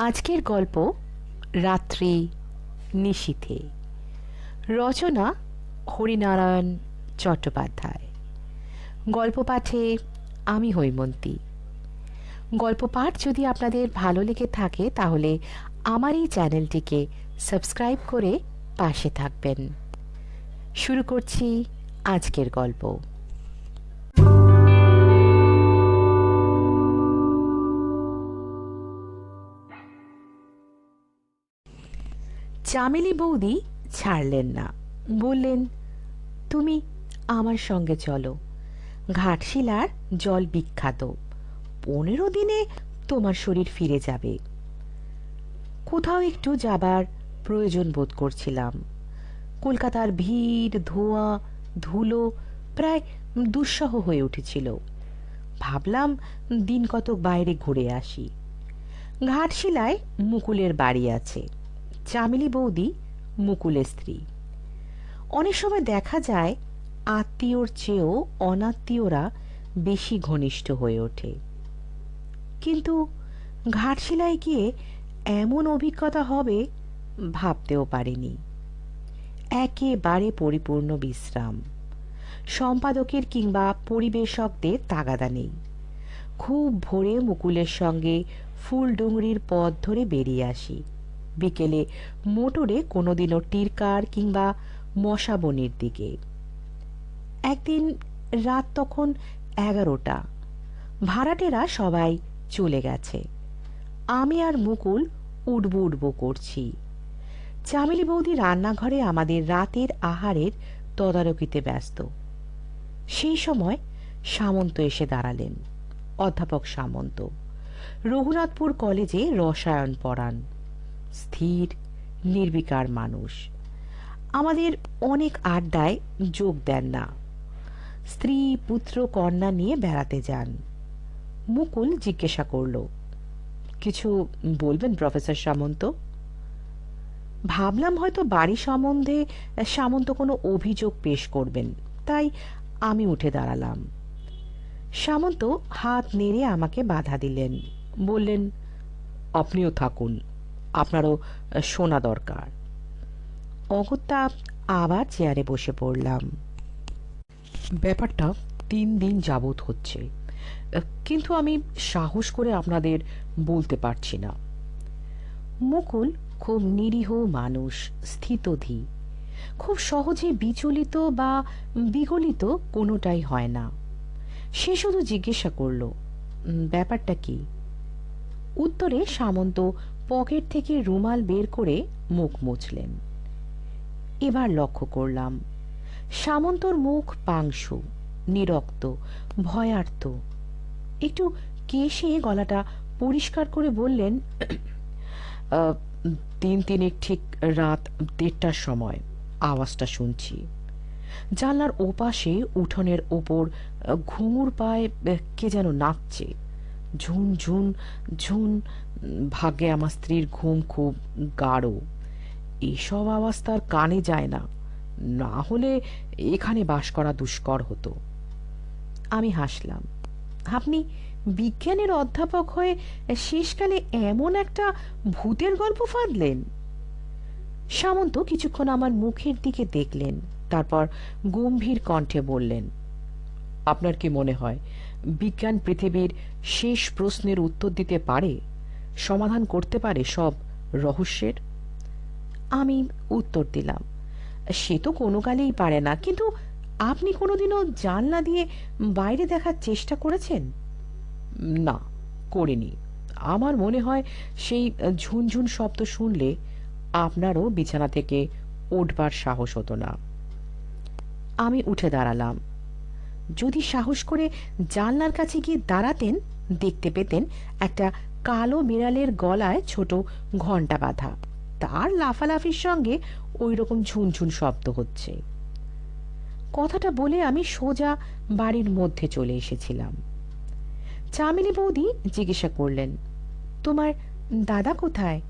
আজকের গল্প রাত্রি নিশীথে। রচনা হরিনারায়ণ চট্টোপাধ্যায়। গল্প পাঠে আমি হৈমন্তী। গল্প পাঠ যদি আপনাদের ভালো লেগে থাকে তাহলে আমার এই চ্যানেলটিকে সাবস্ক্রাইব করে পাশে থাকবেন। শুরু করছি আজকের গল্প। চামেলি বৌদি ছাড়লেন না। বললেন, তুমি আমার সঙ্গে চলো। ঘাটশিলার জল বিখ্যাত। পনেরো দিনে তোমার শরীর ফিরে যাবে। কোথাও একটু যাবার প্রয়োজন বোধ করছিলাম। কলকাতার ভিড়, ধোঁয়া, ধুলো প্রায় দুঃসহ হয়ে উঠেছিল। ভাবলাম দিন কতক বাইরে ঘুরে আসি। ঘাটশিলায় মুকুলের বাড়ি আছে। চামেলি বৌদি, মুকুলের স্ত্রী। অনেক সময় দেখা যায়, আত্মীয়র চেয়েও অনাত্মীয়রা বেশি ঘনিষ্ঠ হয়ে ওঠে। কিন্তু ঘাটশিলায় গিয়ে এমন অভিজ্ঞতা হবে ভাবতেও পারিনি। একেবারে পরিপূর্ণ বিশ্রাম। সম্পাদকের কিংবা পরিবেশকদের তাগাদা নেই। খুব ভোরে মুকুলের সঙ্গে ফুলডুংরির পথ ধরে বেরিয়ে আসি। বিকেলে মোটরে কোনোদিনও টিরকার কিংবা মশাবনির দিকে। একদিন রাত তখন এগারোটা। ভাড়াটেরা সবাই চলে গেছে। আমি আর মুকুল উঠবো উঠবো করছি। চামেলি বৌদি রান্নাঘরে আমাদের রাতের আহারের তদারকিতে ব্যস্ত। সেই সময় সামন্ত এসে দাঁড়ালেন, অধ্যাপক সামন্ত। রঘুনাথপুর কলেজে রসায়ন পড়ান। স্থির, নির্বিকার মানুষ। আমাদের অনেক আড্ডায় যোগ দেন না। স্ত্রী, পুত্র, কন্যা নিয়ে বেড়াতে যান। মুকুল জিজ্ঞাসা করল, কিছু বলবেন প্রফেসর সামন্ত? ভাবলাম হয়তো বাড়ি সম্বন্ধে সামন্ত কোনো অভিযোগ পেশ করবেন, তাই আমি উঠে দাঁড়ালাম। সামন্ত হাত নেড়ে আমাকে বাধা দিলেন, বললেন, আপনিও থাকুন। আপনারও শোনা দরকার। অগত্যা, আবার চেয়ারে বসে পড়লাম। ব্যাপারটা তিন দিন যাবৎ হচ্ছে। কিন্তু আমি সাহস করে আপনাদের বলতে পারছি না। মুকুল খুব নিরীহ মানুষ, স্থিতধী। খুব সহজে বিচলিত বা বিগলিত কোনোটাই হয় না। সে শুধু জিজ্ঞাসা করল ব্যাপারটা কি? উত্তরে সামন্ত পকেট থেকে রুমাল বের করে মুখ মুছলেন। এবার লক্ষ্য করলাম, সামন্তর মুখ পাংশু, নিরক্ত, ভয়ার্ত। একটু কেশে গলাটা পরিষ্কার করে বললেন তিন তিনেক ঠিক রাত দেড়টার সময় আওয়াজটা শুনছি। জানলার ওপাশে উঠোনের ওপর ঘুঙুর পায়ে কে যেন নাচছে। ঝুন ঝুন ঝুন, ভাগ্যে আমার স্ত্রীর ঘুম খুব গাঢ়। এসব আওয়াজ তার কানে যায় না। না হলে এখানে বাস করা দুষ্কর হতো। আমি হাসলাম। আপনি বিজ্ঞানের অধ্যাপক হয়ে শেষকালে এমন একটা ভূতের গল্প ফাঁদলেন? সামন্ত কিছুক্ষণ আমার মুখের দিকে দেখলেন, তারপর গম্ভীর কণ্ঠে বললেন, আপনার কি মনে হয় বিজ্ঞান পৃথিবীর শেষ প্রশ্নের উত্তর দিতে পারে, সমাধান করতে পারে সব রহস্যের? আমি উত্তর দিলাম, সে তো কোনো কালেই পারে না, কিন্তু আপনি কোনোদিনও জানলা দিয়ে বাইরে দেখার চেষ্টা করেছেন? না, করিনি। আমার মনে হয় সেই ঝুনঝুন শব্দ শুনলে আপনারও বিছানা থেকে উঠবার সাহস হতো না। আমি উঠে দাঁড়ালাম। যদি সাহস করে জানলার কাছে গিয়ে দাঁড়াতেন, দেখতে পেতেন একটা কালো বিড়ালের গলায় ছোট ঘণ্টা বাঁধা। তার লাফালাফির সঙ্গে ওই রকম ঝুনঝুন শব্দ হচ্ছে। কথাটা বলে আমি সোজা বাড়ির মধ্যে চলে এসেছিলাম। চামিনী বৌদি জিজ্ঞাসা করলেন, তোমার দাদা কোথায়?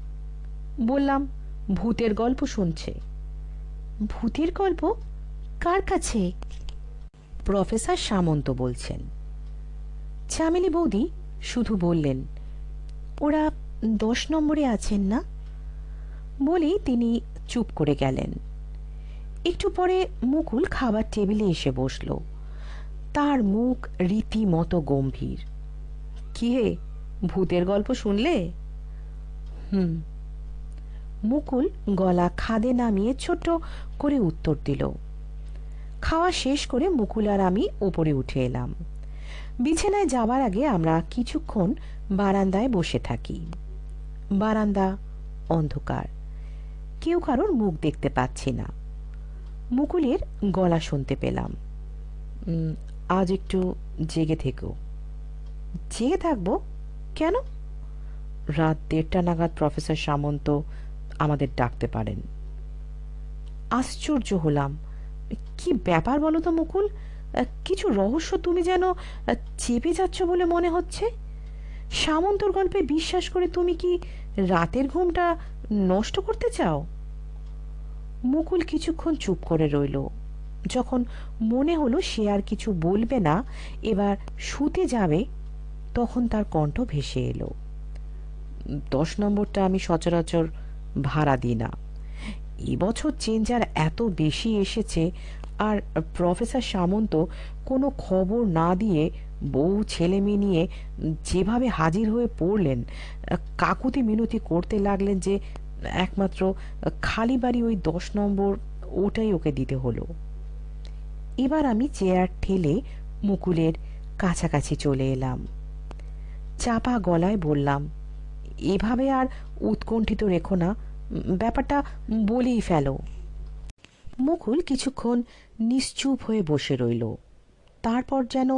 বললাম, ভূতের গল্প শুনছে। ভূতের গল্প? কার কাছে? প্রফেসর সামন্ত বলছেন। চামেলি বৌদি শুধু বললেন, ওরা দশ নম্বরে আছেন না? বলেই তিনি চুপ করে গেলেন। একটু পরে মুকুল খাবার টেবিলে এসে বসল। তার মুখ রীতিমতো গম্ভীর। কি হে, ভূতের গল্প শুনলে? হুম। মুকুল গলা খাদে নামিয়ে ছোট্ট করে উত্তর দিল। খাওয়া শেষ করে মুকুল আর আমি উপরে উঠে এলাম। বিছানায় যাবার আগে আমরা কিছুক্ষণ বারান্দায় বসে থাকি। বারান্দা অন্ধকার। কেউ কারোর মুখ দেখতে পাচ্ছি না। মুকুলের গলা শুনতে পেলাম। আজ একটু জেগে থেকো। জেগে থাকব? কেন? রাত দেড়টা নাগাদ প্রফেসর সামন্ত আমাদের ডাকতে পারেন। আশ্চর্য হলাম। কি ব্যাপার বলো তো মুকুল? কিছু রহস্য তুমি যেন চেপে যাচ্ছ বলে মনে হচ্ছে? সামন্তর গল্পে বিশ্বাস করে তুমি কি রাতের ঘুমটা নষ্ট করতে চাও? মুকুল কিছুক্ষণ চুপ করে রইল। যখন মনে হলো সে আর কিছু বলবে না, এবার শুতে যাবে, তখন তার কণ্ঠ ভেসে এলো। দশ নম্বরটা আমি সচরাচর ভাড়া দিই না। এবছর চেঞ্জার এত বেশি এসেছে, আর প্রফেসর সামন্ত কোনো খবর না দিয়ে বউ ছেলে মেয়ে নিয়ে যেভাবে হাজির হয়ে পড়লেন, কাকুতি মিনতি করতে লাগলেন যে একমাত্র খালি বাড়ি ওই দশ নম্বর ওটাই ওকে দিতে হলো। এবার আমি চেয়ার ঠেলে মুকুলের কাছাকাছি চলে এলাম। চাপা গলায় বললাম, এভাবে আর উৎকণ্ঠিত রেখো না ব্যাপারটা বলেই ফেলো। মুকুল কিছুক্ষণ নিশ্চুপ হয়ে বসে রইল। তারপর যেন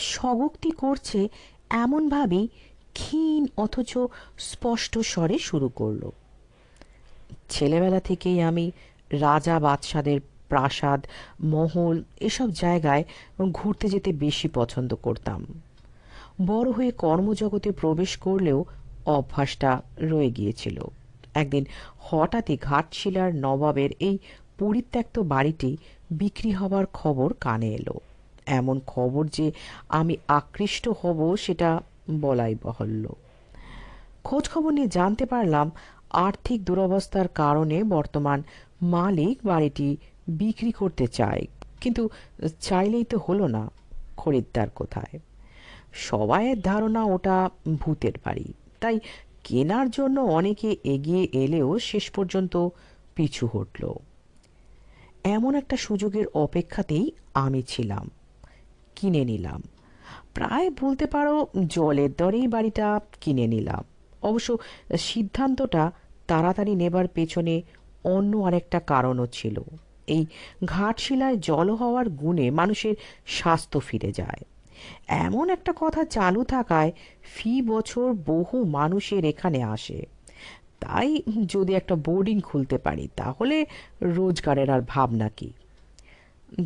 স্বগোক্তি করছে এমনভাবেই ক্ষীণ অথচ স্পষ্ট স্বরে শুরু করল। ছেলেবেলা থেকেই আমি রাজা বাদশাদের প্রাসাদ, মহল এসব জায়গায় ঘুরতে যেতে বেশি পছন্দ করতাম। বড় হয়ে কর্মজগতে প্রবেশ করলেও অভ্যাসটা রয়ে গিয়েছিল। একদিন হঠাৎই ঘাটশিলার নবাবের এই পরিত্যক্ত বাড়িটি বিক্রি হবার খবর কানে এলো। এমন খবর যে আমি আকৃষ্ট হব সেটা বলাই বহল্য। খোঁজ খবর নিয়ে জানতে পারলাম, আর্থিক দুরবস্থার কারণে বর্তমান মালিক বাড়িটি বিক্রি করতে চায়, কিন্তু চাইলেই তো হলো না খরিদ্দার কোথায়। সবাইয়ের ধারণা ওটা ভূতের বাড়ি, তাই কেনার জন্য অনেকে এগিয়ে এলেও শেষ পর্যন্ত পিছু হটল। এমন একটা সুযোগের অপেক্ষাতেই আমি ছিলাম, কিনে নিলাম। প্রায় বলতে পারো জলের দরেই বাড়িটা কিনে নিলাম। অবশ্য সিদ্ধান্তটা তাড়াতাড়ি নেবার পেছনে অন্য আরেকটা কারণও ছিল। এই ঘাটশিলায় জল হওয়ার গুণে মানুষের স্বাস্থ্য ফিরে যায়। এমন একটা কথা চালু থাকায় ফি বছর বহু মানুষের এখানে আসে। তাই যদি একটা বোর্ডিং খুলতে পারি, তাহলে রোজগারের আর ভাবনা কি?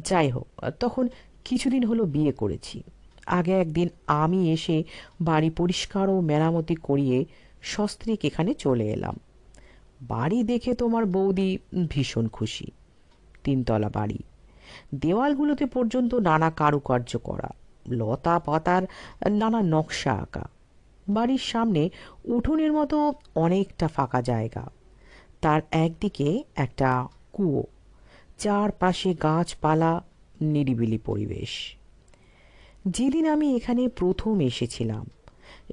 যাই হোক, তখন কিছুদিন হলো বিয়ে করেছি। আগে একদিন আমি এসে বাড়ি পরিষ্কার ও মেরামতি করিয়ে সস্ত্রীক এখানে চলে এলাম। বাড়ি দেখে তোমার বৌদি ভীষণ খুশি। তিনতলা বাড়ি। দেওয়ালগুলোতে পর্যন্ত নানা কারুকার্য করা। লতা পাতার নানা নকশা আঁকা। বাড়ির সামনে উঠোনের মতো অনেকটা ফাঁকা জায়গা। তার একদিকে একটা কুয়ো, চারপাশে গাছপালা, নিরিবিলি পরিবেশ। যেদিন আমি এখানে প্রথম এসেছিলাম,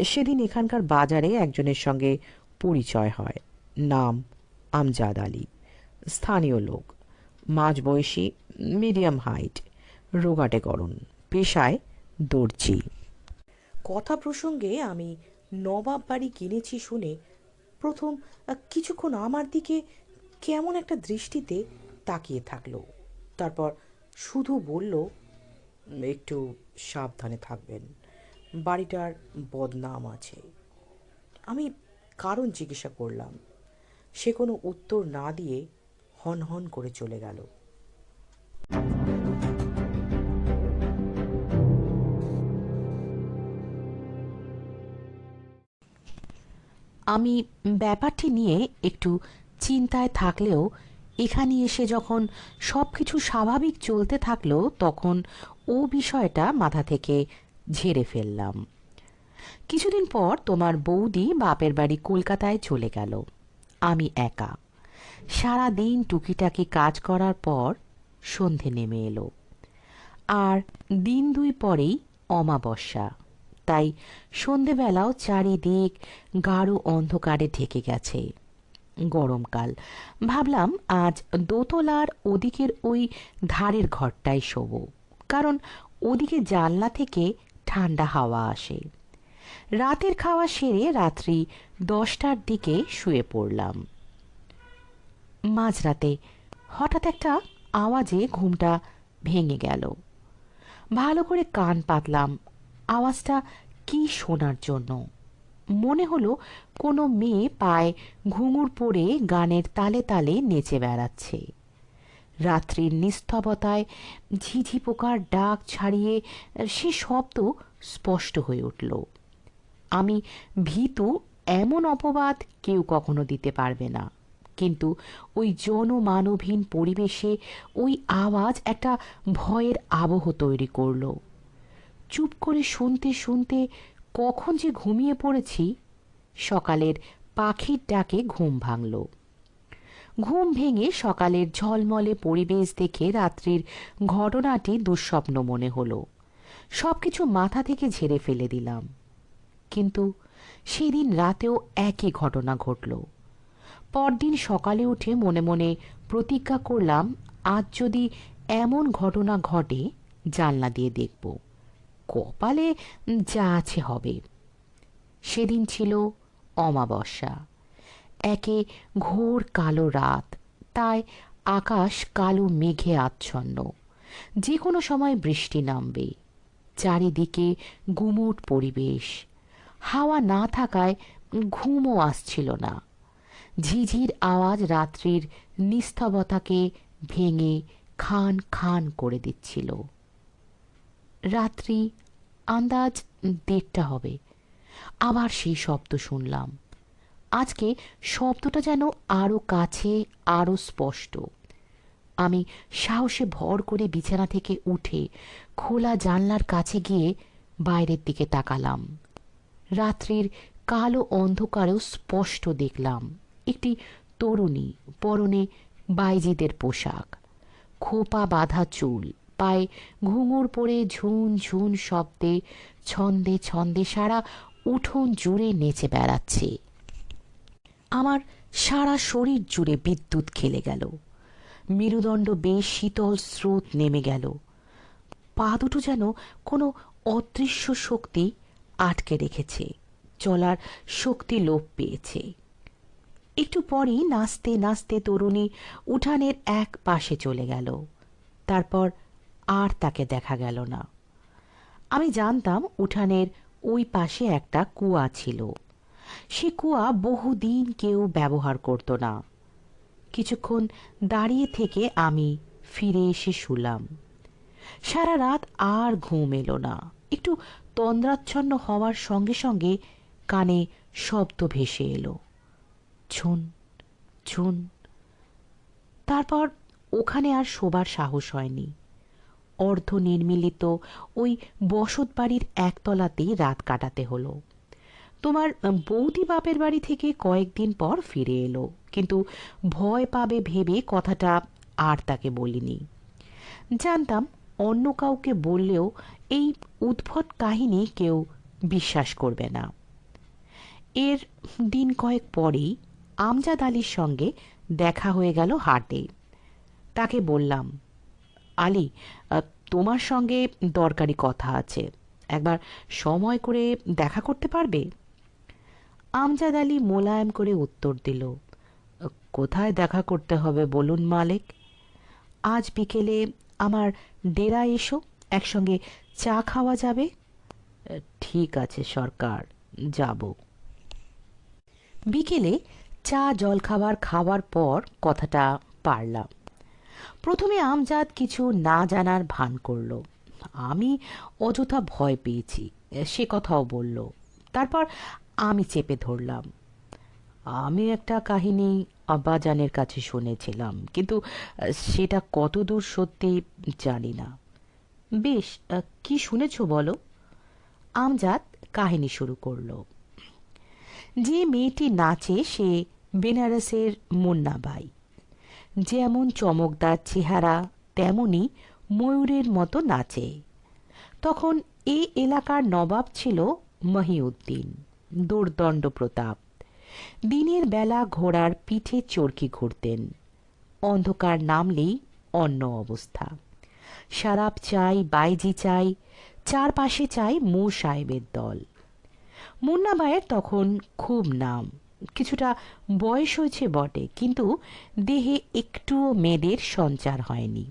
সেদিন এখানকার বাজারে একজনের সঙ্গে পরিচয় হয়। নাম আমজাদ আলী। স্থানীয় লোক। মাঝবয়সী, মিডিয়াম হাইট রোগাটে গরণ পেশায় দর্জি। কথা প্রসঙ্গে আমি নবাব বাড়ি কিনেছি শুনে প্রথম কিছুক্ষণ আমার দিকে কেমন একটা দৃষ্টিতে তাকিয়ে থাকল। তারপর শুধু বলল, একটু সাবধানে থাকবেন, বাড়িটার বদনাম আছে। আমি কারণ জিজ্ঞাসা করলাম, সে কোনো উত্তর না দিয়ে হন হন করে চলে গেল। আমি ব্যাপারটি নিয়ে একটু চিন্তায় থাকলেও, এখানে এসে যখন সব কিছু স্বাভাবিক চলতে থাকল, তখন ও বিষয়টা মাথা থেকে ঝেড়ে ফেললাম। কিছুদিন পর তোমার বৌদি বাপের বাড়ি কলকাতায় চলে গেল। আমি একা। সারা দিন টুকিটাকি কাজ করার পর সন্ধে নেমে এলো। আর দিন দুই পরেই অমাবস্যা। তাই সন্ধেবেলাও চারিদিক গাঢ় অন্ধকারে ঢেকে গেছে। গরমকাল। ভাবলাম আজ দোতলার ওদিকের ওই ধারের ঘরটায় শোবো, কারণ ওদিকে জানলা থেকে ঠান্ডা হাওয়া আসে। রাতের খাওয়া সেরে রাত্রি দশটার দিকে শুয়ে পড়লাম। মাঝরাতে হঠাৎ একটা আওয়াজে ঘুমটা ভেঙে গেল। ভালো করে কান পাতলাম আওয়াজটা কি শোনার জন্য? মনে হলো কোনো মেয়ে পায়ে ঘুঙুর পরে গানের তালে তালে নেচে বেড়াচ্ছে। রাত্রির নিস্তবতায় ঝিঝি পোকার ডাক ছাড়িয়ে সে শব্দ স্পষ্ট হয়ে উঠল। আমি ভীতু এমন অপবাদ কেউ কখনো দিতে পারবে না। কিন্তু ওই জনমানবহীন পরিবেশে ওই আওয়াজ একটা ভয়ের আবহ তৈরি করল। চুপ করে শুনতে শুনতে কখন যে ঘুমিয়ে পড়েছি, সকালের পাখির ডাকে ঘুম ভাঙল। ঘুম ভেঙে সকালের ঝলমলে পরিবেশ দেখে রাত্রির ঘটনাটি দুঃস্বপ্ন মনে হলো। সব কিছু মাথা থেকে ঝেড়ে ফেলে দিলাম। কিন্তু সেদিন রাতেও একই ঘটনা ঘটল। পরদিন সকালে উঠে মনে মনে প্রতিজ্ঞা করলাম, আজ যদি এমন ঘটনা ঘটে, জানলা দিয়ে দেখব। কপালে যা আছে হবে। সেদিন ছিল অমাবস্যা। একে ঘোর কালো রাত, তাই আকাশ কালো মেঘে আচ্ছন্ন। যে কোনো সময় বৃষ্টি নামবে, চারিদিকে গুমোট পরিবেশ। হাওয়া না থাকায় ঘুমও আসছিল না। ঝিঝির আওয়াজ রাত্রির নিস্তবতাকে ভেঙে খান খান করে দিচ্ছিল। রাত্রি আন্দাজ দেড়টা হবে। আবার সেই শব্দ শুনলাম। আজকে শব্দটা যেন আরও কাছে আরও স্পষ্ট। আমি সাহসে ভর করে বিছানা থেকে উঠে খোলা জানলার কাছে গিয়ে বাইরের দিকে তাকালাম। রাত্রির কালো অন্ধকারেও স্পষ্ট দেখলাম একটি তরুণী, পরনে বাইজিদের পোশাক, খোপা বাঁধা চুল পায়ে ঘুঙুর পরে ঝুন ঝুন শব্দে ছন্দে ছন্দে সারা উঠোন জুড়ে নেচে বেড়াচ্ছে। আমার সারা শরীর জুড়ে বিদ্যুৎ খেলে গেল। মেরুদণ্ড বেশ শীতল স্রোত নেমে গেল। পা দুটো যেন কোনো অদৃশ্য শক্তি আটকে রেখেছে, চলার শক্তি লোপ পেয়েছে। একটু পরই নাচতে নাচতে তরুণী উঠানের এক পাশে চলে গেল। তারপর আর তাকে দেখা গেল না। আমি জানতাম উঠানের ওই পাশে একটা কুয়া ছিল। সে কুয়া বহুদিন কেউ ব্যবহার করত না। কিছুক্ষণ দাঁড়িয়ে থেকে আমি ফিরে এসে শুলাম। সারা রাত আর ঘুম এলো না। একটু তন্দ্রাচ্ছন্ন হওয়ার সঙ্গে সঙ্গে কানে শব্দ ভেসে এলো। ছুন ছুন। তারপর ওখানে আর শোবার সাহস হয়নি। অর্ধ নির্মিলিত ওই বসত বাড়ির একতলাতেই রাত কাটাতে হলো। তোমার বৌদি বাপের বাড়ি থেকে কয়েকদিন পর ফিরে এলো, কিন্তু ভয় পাবে ভেবে কথাটা আর তাকে বলিনি। জানতাম অন্য কাউকে বললেও এই উদ্ভট কাহিনী কেউ বিশ্বাস করবে না। এর দিন কয়েক পরেই আমজাদ আলীর সঙ্গে দেখা হয়ে গেল হাটে। তাকে বললাম আলী তোমার সঙ্গে দরকারি কথা আছে। একবার সময় করে দেখা করতে পারবে? আমজাদ আলী মোলায়েম করে উত্তর দিল, কোথায় দেখা করতে হবে বলুন মালিক? আজ বিকেলে আমার ডেরা এসো, একসঙ্গে চা খাওয়া যাবে? ঠিক আছে সরকার, যাব। বিকেলে চা জলখাবার খাওয়ার পর কথাটা পারলাম। প্রথমে আমজাদ কিছু না জানার ভান করল। আমি অযথা ভয় পেয়েছি, সে কথাও বলল। তারপর আমি চেপে ধরলাম। আমি একটা কাহিনী আব্বাজানের কাছে শুনেছিলাম, কিন্তু সেটা কতদূর সত্যি জানি না। বেশ, কি শুনেছ বলো? আমজাদ কাহিনী শুরু করল। যে মেয়েটি নাচে সে বেনারসের মুন্নাবাই যেমন চমকদার চেহারা, তেমনি ময়ূরের মতো নাচে। তখন এই এলাকার নবাব ছিল মহিউদ্দিন, দুর্দণ্ড প্রতাপ। দিনের বেলা ঘোড়ার পিঠে চরকি ঘুরতেন। অন্ধকার নামলেই অন্য অবস্থা। শারাপ চাই, বাইজি চাই, চারপাশে চাই মো সাহেবের দল। মুন্নাবাইয়ের তখন খুব নাম। কিছুটা বয়স হয়েছে বটে, কিন্তু দেহে একটুও মেয়েদের সঞ্চার হয়নি।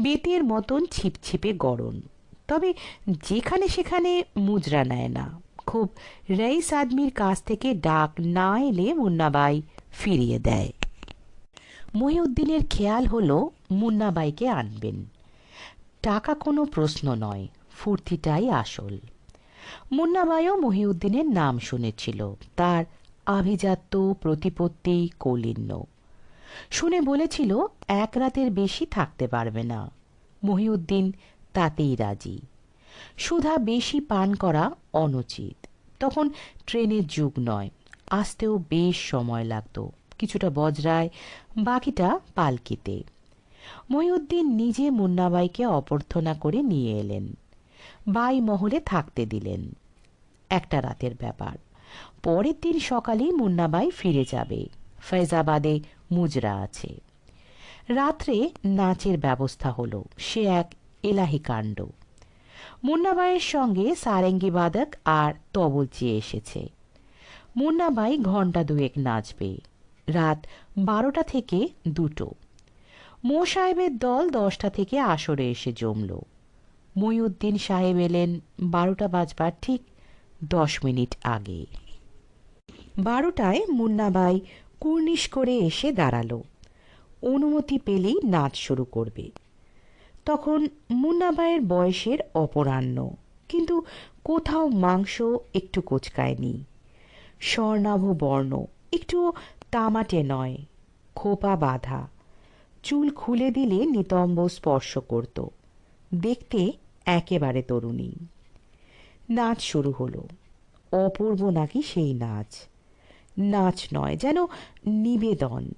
বেতের মতন ছিপছিপে গড়ন। তবে যেখানে সেখানে মুজরা নেয় না। খুব রইস আদমির কাছ থেকে ডাক না এলে মুন্নাবাই ফিরিয়ে দেয়। মহিউদ্দিনের খেয়াল হলো মুন্নাবাইকে আনবেন। টাকা কোনো প্রশ্ন নয়, ফুর্তিটাই আসল। মুন্নাবাইও মহিউদ্দিনের নাম শুনেছিল। তার আভিজাত্য প্রতিপত্তি কৌলিন্য। শুনে বলেছিল, এক রাতের বেশি থাকতে পারবে না। মহিউদ্দিন তাতেই রাজি। সুধা বেশি পান করা অনুচিত। তখন ট্রেনের যুগ নয়, আসতেও বেশ সময় লাগতো, কিছুটা বজরায়, বাকিটা পালকিতে। মহিউদ্দিন নিজে মুন্নাবাইকে অভ্যর্থনা করে নিয়ে এলেন। বাই মহলে থাকতে দিলেন। একটা রাতের ব্যাপার। পরের দিন সকালে মুন্নাবাই ফিরে যাবে। ফৈজাবাদে মুজরা আছে। রাত্রে নাচের ব্যবস্থা হলো। সে এক এলাহি কাণ্ড। মুন্নাবাইয়ের সঙ্গে সারেঙ্গি বাদক আর তবল চেয়ে এসেছে। মুন্নাবাই ঘণ্টা দুয়েক নাচবে। রাত বারোটা থেকে দুটো। মো সাহেবের দল দশটা থেকে আসরে এসে জমল। মইউদ্দিন সাহেব এলেন বারোটা বাজবার ঠিক দশ মিনিট আগে। বারোটায় মুন্নাবাই কুর্নিশ করে এসে দাঁড়াল। অনুমতি পেলেই নাচ শুরু করবে। তখন মুন্নাবাইয়ের বয়সের অপরাহ্ন, কিন্তু কোথাও মাংস একটু কোচকায়নি। স্বর্ণাভ বর্ণ একটু তামাটে নয়, খোপা বাঁধা। চুল খুলে দিলে নিতম্ব স্পর্শ করত। দেখতে একেবারে তরুণী। নাচ শুরু হলো। অপূর্ব নাকি সেই নাচ? নাচ নয়, যেন নিবেদন।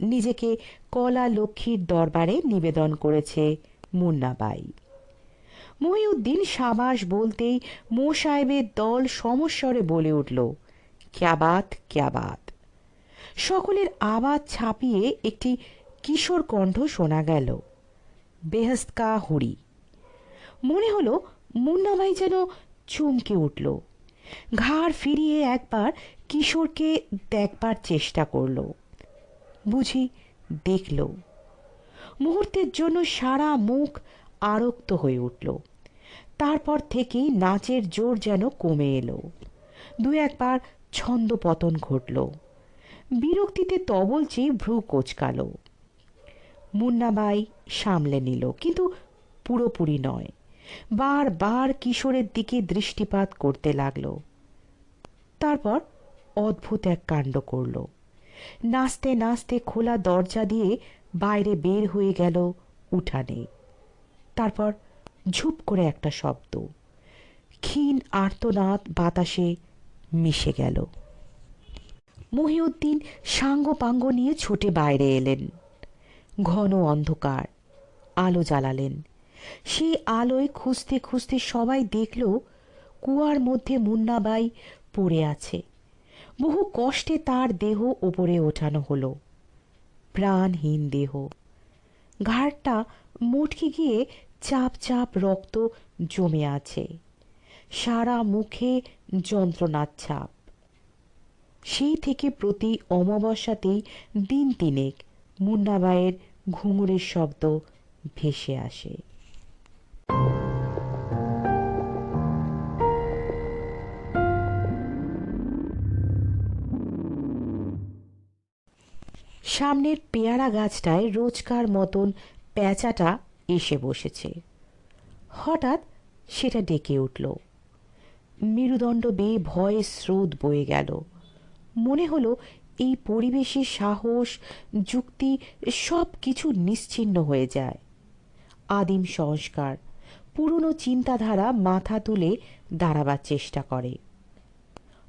নিজেকে কলা লক্ষ্মীর দরবারে নিবেদন করেছে মুন্নাবাই মহিউদ্দিন সাবাস বলতেই মো সাহেবের দল সমস্বরে বলে উঠল, ক্যাবাত ক্যাবাত। সকলের আওয়াজ ছাপিয়ে একটি কিশোর কণ্ঠ শোনা গেল বেহস্ত কা হুড়ি। মনে হলো মুন্নাবাই যেন চমকে উঠল ঘাড় ফিরিয়ে একবার কিশোরকে দেখবার চেষ্টা করল। বুঝি দেখল। মুহূর্তের জন্য সারা মুখ আরক্ত হয়ে উঠল। তারপর থেকেই নাচের জোর যেন কমে এলো। দু একবার ছন্দ পতন ঘটল। বিরক্তিতে তবল চেয়ে ভ্রু কোচকালো। মুন্নাবাই সামলে নিল, কিন্তু পুরোপুরি নয়। বারবার কিশোরের দিকে দৃষ্টিপাত করতে লাগল। তারপর অদ্ভুত এক কাণ্ড করল। নাচতে নাচতে খোলা দরজা দিয়ে বাইরে বের হয়ে গেল উঠানে। তারপর ঝুপ করে একটা শব্দ। ক্ষীণ আর্তনাদ বাতাসে মিশে গেল। মহিউদ্দিন সাঙ্গ পাঙ্গ নিয়ে ছুটে বাইরে এলেন। ঘন অন্ধকার, আলো জ্বালালেন। সেই আলোয় খুঁজতে খুঁজতে সবাই দেখল কুয়ার মধ্যে মুন্নাবাই পড়ে আছে। বহু কষ্টে তার দেহ ওপরে ওঠানো হলো। প্রাণহীন দেহ। ঘাড়টা মুটকে গিয়ে চাপ চাপ রক্ত জমে আছে। সারা মুখে যন্ত্রণার ছাপ। সেই থেকে প্রতি অমাবস্যাতেই দিন তিনেক মুন্নাবাইয়ের ঘুঙুরের শব্দ ভেসে আসে। সামনের পেয়ারা গাছটায় রোজকার মতন প্যাঁচাটা এসে বসেছে। হঠাৎ সেটা ডেকে উঠল। মেরুদণ্ড বেয়ে ভয়ের স্রোত বয়ে গেল। মনে হলো এই পরিবেশে সাহস, যুক্তি সব কিছু নিশ্চিহ্ন হয়ে যায়। আদিম সংস্কার, পুরনো চিন্তাধারা মাথা তুলে দাঁড়াবার চেষ্টা করে।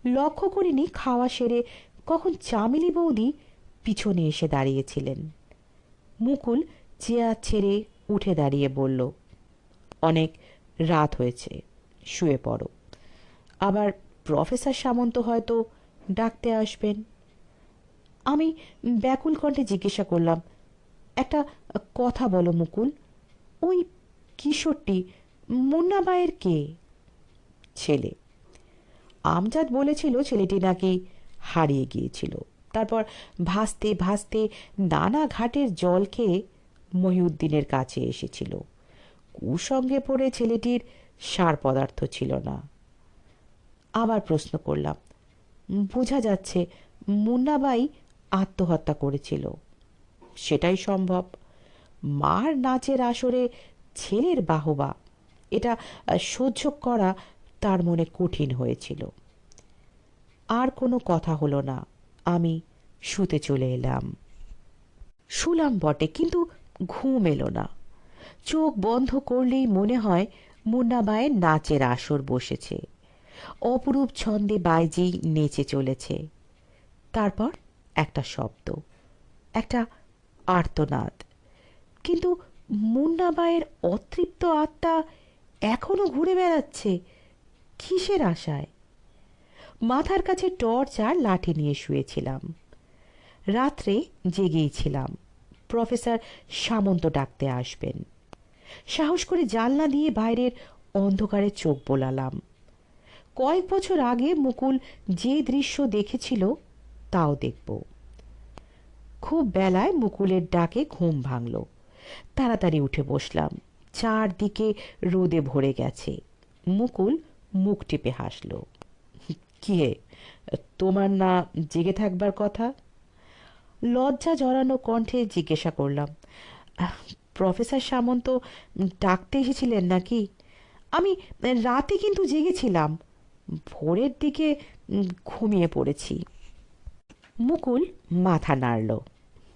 লক্ষ্য করিনি খাওয়া সেরে কখন চামেলি বৌদি পিছনে এসে দাঁড়িয়েছিলেন। মুকুল চেয়ার ছেড়ে উঠে দাঁড়িয়ে বলল, অনেক রাত হয়েছে, শুয়ে পড়ো। আবার প্রফেসর সামন্ত হয়তো ডাকতে আসবেন। আমি ব্যাকুল কণ্ঠে জিজ্ঞাসা করলাম, একটা কথা বলো মুকুল, ওই কিশোরটি মুন্নাবাইয়ের কে? ছেলে। আমজাদ বলেছিল ছেলেটি নাকি হারিয়ে গিয়েছিল। তারপর ভাসতে ভাসতে নানা ঘাটের জল খেয়ে মহিউদ্দিনের কাছে এসেছিল। কুসঙ্গে পড়ে ছেলেটির সার পদার্থ ছিল না। আবার প্রশ্ন করলাম, বোঝা যাচ্ছে মুন্নাবাই আত্মহত্যা করেছিল। সেটাই সম্ভব। মার নাচের আসরে ছেলের বাহবা, এটা সহ্য করা তার মনে কঠিন হয়েছিল। আর কোনো কথা হলো না। আমি শুতে চলে এলাম। শুলাম বটে, কিন্তু ঘুম এলো না। চোখ বন্ধ করলেই মনে হয় মুন্নাবাইয়ের নাচের আসর বসেছে। অপরূপ ছন্দে বাইজি নেচে চলেছে। তারপর একটা শব্দ, একটা আর্তনাদ। কিন্তু মুন্নাবাইয়ের অতৃপ্ত আত্মা এখনও ঘুরে বেড়াচ্ছে কিসের আশায়? মাথার কাছে টর্চ আর লাঠি নিয়ে শুয়েছিলাম। রাত্রে জেগেই ছিলাম। প্রফেসর সামন্ত ডাকতে আসবেন। সাহস করে জানলা দিয়ে বাইরের অন্ধকারে চোখ বোলালাম। কয়েক বছর আগে মুকুল যে দৃশ্য দেখেছিল, তাও দেখব। খুব বেলায় মুকুলের ডাকে ঘুম ভাঙল। তাড়াতাড়ি উঠে বসলাম। চারদিকে রোদে ভরে গেছে। মুকুল মুখ টিপে হাসল। কি হে? তোমার না জেগে থাকবার কথা? লজ্জা জড়ানো কণ্ঠে জিজ্ঞাসা করলাম, প্রফেসর সামন্ত, ডাকতে এসেছিলেন নাকি? আমি রাতে কিন্তু জেগেছিলাম, ভোরের দিকে ঘুমিয়ে পড়েছি। মুকুল মাথা নাড়ল,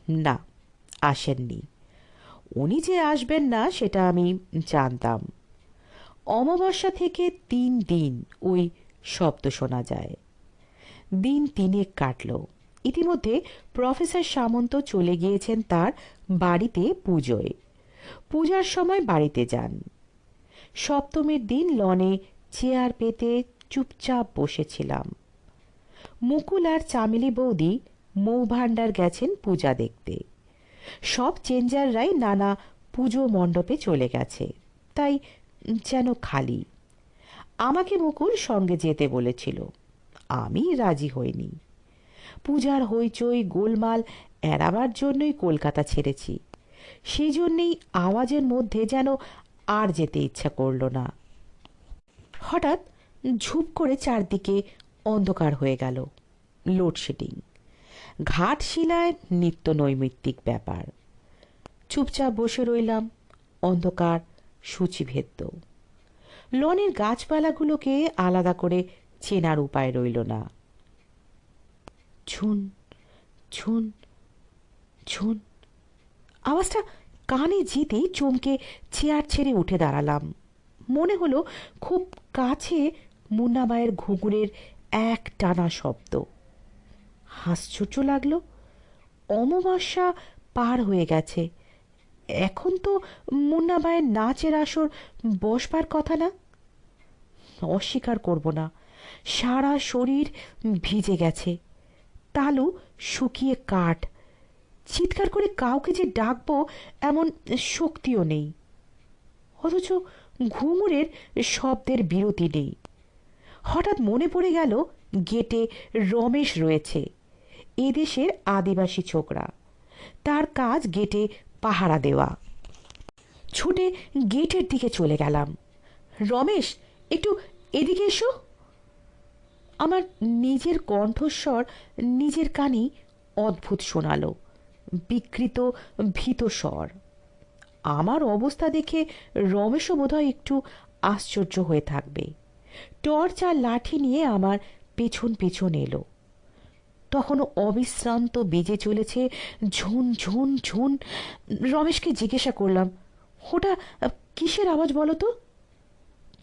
না, আসেননি। উনি যে আসবেন না, সেটা আমি জানতাম। অমাবস্যা থেকে তিন দিন ওই শব্দ শোনা যায়। দিন তিনেক কাটল। ইতিমধ্যে প্রফেসর সামন্ত চলে গিয়েছেন তার বাড়িতে পুজোয়। পূজার সময় বাড়িতে যান। সপ্তমীর দিন লনে চেয়ার পেতে চুপচাপ বসেছিলাম। মুকুল আর চামেলি বৌদি মৌভাণ্ডার গেছেন পূজা দেখতে। সব চেঞ্জাররাই নানা পুজো মণ্ডপে চলে গেছে। তাই যেন খালি। আমাকে মুকুল সঙ্গে যেতে বলেছিল। আমি রাজি হইনি। পূজার হইচই, গোলমাল এড়াবার জন্যই কলকাতা ছেড়েছি। সেই জন্যেই আওয়াজের মধ্যে যেন আর যেতে ইচ্ছা করল না। হঠাৎ ঝুপ করে চারদিকে অন্ধকার হয়ে গেল। লোডশেডিং। ঘাটশিলায় নিত্য নৈমিত্তিক ব্যাপার। চুপচাপ বসে রইলাম, অন্ধকার, সূচিভেদ্য। লনের গাছপালাগুলোকে আলাদা করে চেনার উপায় রইল না। ঝুন ঝুন ঝুন। আওয়াজটা কানে যেতেই চমকে চেয়ার ছেড়ে উঠে দাঁড়ালাম। মনে হলো খুব কাছে মুন্নাবাইয়ের ঘুঙুরের এক টানা শব্দ। আশ্চর্য লাগল। অমাবস্যা পার হয়ে গেছে। এখন তো মুন্নাবাইয়ের নাচের আসর বসবার কথা না? অস্বীকার করব না। সারা শরীর ভিজে গেছে। তালু শুকিয়ে কাঠ। চিৎকার করে কাউকে যে ডাকবো এমন শক্তিও নেই। অথচ ঘুঙুরের শব্দের বিরতি নেই। হঠাৎ মনে পড়ে গেল গেটে রমেশ রয়েছে। এদেশের আদিবাসী ছোকরা। তার কাজ গেটে পাহারা দেওয়া। ছুটে গেটের দিকে চলে গেলাম। রমেশ, একটু এদিকে এসো। আমার নিজের কণ্ঠস্বর নিজের কানেই অদ্ভুত শোনালো, বিকৃত, ভীত স্বর। আমার অবস্থা দেখে রমেশও বোধহয় একটু আশ্চর্য হয়ে থাকবে। টর্চ আর লাঠি নিয়ে আমার পেছন পেছন এলো। তখনও অবিশ্রান্ত বেজে চলেছে ঝুন ঝুন ঝুন। রমেশকে জিজ্ঞাসা করলাম, ওটা কিসের আওয়াজ বলো তো?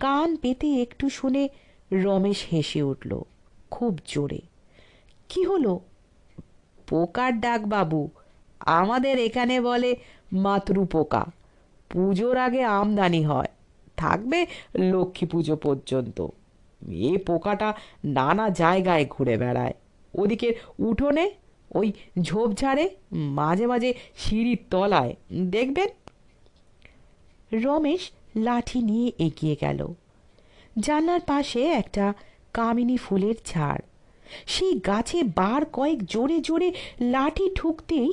কান পেতে একটু শুনে রমেশ হেসে উঠল, খুব জোরে। কি হলো? পোকার ডাক বাবু, আমাদের এখানে বলে মাতৃ পোকা পুজোর আগে আমদানি হয়, থাকবে লক্ষ্মী পুজো পর্যন্ত। এ পোকাটা নানা জায়গায় ঘুরে বেড়ায়। ওদিকে উঠোনে ওই ঝোপঝাড়ে মাঝে মাঝে সিঁড়ির তলায়। দেখবেন? রমেশ লাঠি নিয়ে এগিয়ে গেল। জানলার পাশে একটা কামিনী ফুলের ঝাড়। সেই গাছে বার কয়েক জোরে জোরে লাঠি ঠুকতেই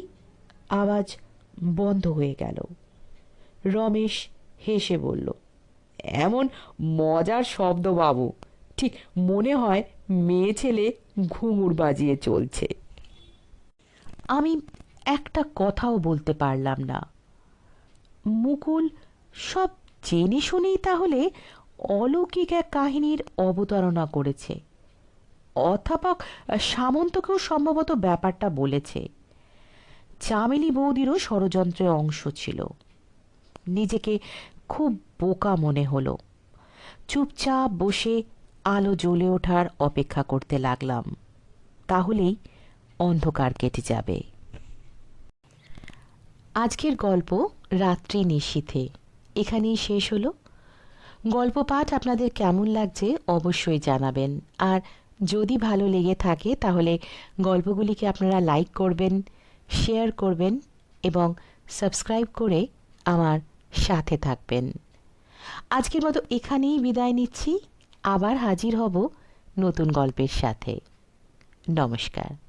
আওয়াজ বন্ধ হয়ে গেল। রমেশ হেসে বলল, এমন মজার শব্দ বাবু। ঠিক মনে হয় মেয়ে ছেলে ঘুঙুর বাজিয়ে চলছে। আমি একটা কথাও বলতে পারলাম না। মুকুল, সব জেনে শুনেই তাহলে অলৌকিক এক কাহিনীর অবতারণা করেছে। অধ্যাপক সামন্তকেও সম্ভবত ব্যাপারটা বলেছে। চামেলি বৌদিরও ষড়যন্ত্রের অংশ ছিল। নিজেকে খুব বোকা মনে হলো। চুপচাপ বসে আলো জ্বলে ওঠার অপেক্ষা করতে লাগলাম। তাহলেই অন্ধকার কেটে যাবে। আজকের গল্প রাত্রি নিশীথে। এখানেই শেষ হলো। গল্প পাঠ আপনাদের কেমন লাগছে অবশ্যই জানাবেন। আর যদি ভালো লেগে থাকে, তাহলে গল্পগুলিকে আপনারা লাইক করবেন, শেয়ার করবেন এবং সাবস্ক্রাইব করে আমার সাথে থাকবেন। আজকের মতো এখানেই বিদায় নিচ্ছি। আবার হাজির হব নতুন গল্পের সাথে। নমস্কার।